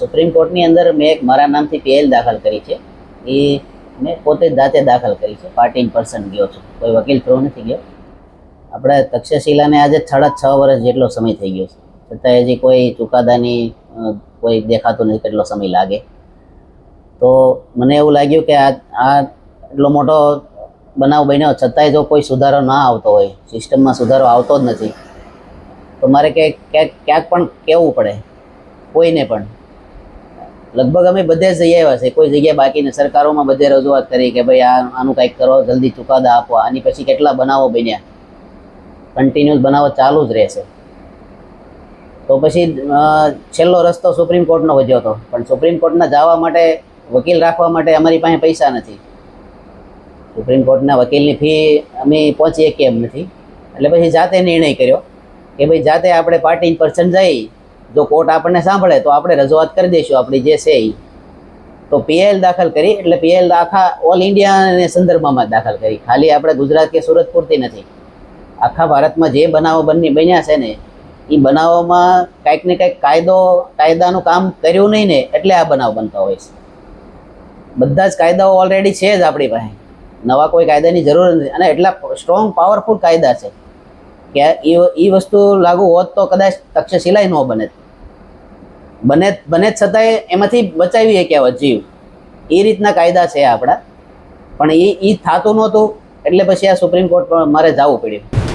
Supreme કોર્ટની અંદર મેં એક મારા નામથી પીએલ દાખલ કરી છે. એ મેં પોતે જાતે દાખલ કરી છે. પાર્ટી ઇન પર્સન ગયો છું. કોઈ વકીલ થ્રુ નથી ગયો. આપણે તક્ષશિલાને આજે સાડા છ વર્ષ જેટલો સમય થઈ ગયો છે. છતાં હજી કોઈ ચુકાદાની કોઈ દેખાતું નથી કેટલો સમય લાગે. તો મને એવું લાગ્યું કે આ આ એટલો મોટો બનાવ બન્યો. છતાંય જો કોઈ સુધારો ના આવતો હોય, સિસ્ટમમાં સુધારો આવતો જ નથી, તો મારે કે ક્યાંક ક્યાંક પણ કહેવું પડે? કોઈને પણ. લગભગ અમે બધે જઈ આવ્યા છે કોઈ જગ્યાએ બાકી ને સરકારોમાં બધે રજૂઆત કરી કે ભાઈ આ આનું કંઈક કરો, જલ્દી ચુકાદા આપો. આની પછી કેટલા બનાવો બન્યા? કન્ટિન્યુઅસ બનાવો ચાલુ જ રહેશે. તો પછી છેલ્લો રસ્તો સુપ્રીમ કોર્ટનો વધ્યો હતો. પણ સુપ્રીમ કોર્ટના જવા માટે, વકીલ રાખવા માટે અમારી પાસે પૈસા નથી. સુપ્રીમ કોર્ટના વકીલની ફી અમે પહોંચીએ કેમ નથી. એટલે પછી જાતે નિર્ણય કર્યો કે ભાઈ જાતે આપણે પાર્ટી પર્સન જઈ જો કોર્ટ આપણને સાંભળે, તો આપણે રજૂઆત કરી દઈશું આપણી જે છે એ તો પીએલ દાખલ કરી, એટલે પીએલ આખા ઓલ ઇન્ડિયાને સંદર્ભમાં દાખલ કરી. ખાલી આપણે ગુજરાત કે સુરત પૂરતી નથી. આખા ભારતમાં જે બનાવો બની, બન્યા છે ને એ બનાવોમાં કાંઈક ને કાંઈક કાયદો, કાયદાનું કામ કર્યું નહીં ને, એટલે આ બનાવ બનતા હોય છે. બધા જ કાયદાઓ ઓલરેડી છે જ આપણી પાસે. નવા કોઈ કાયદાની જરૂર નથી. અને એટલા સ્ટ્રોંગ પાવરફુલ કાયદા છે. કે એ વસ્તુ લાગુ હોત તો કદાચ તક્ષશિલાય ન બને. બને બને છતાંય એમાંથી બચાવી શક્યા હોત જીવ. એ રીતના કાયદા છે આપણા. પણ એ એ થતું નહોતું, એટલે પછી આ સુપ્રીમ કોર્ટ મારે જવું પડ્યું.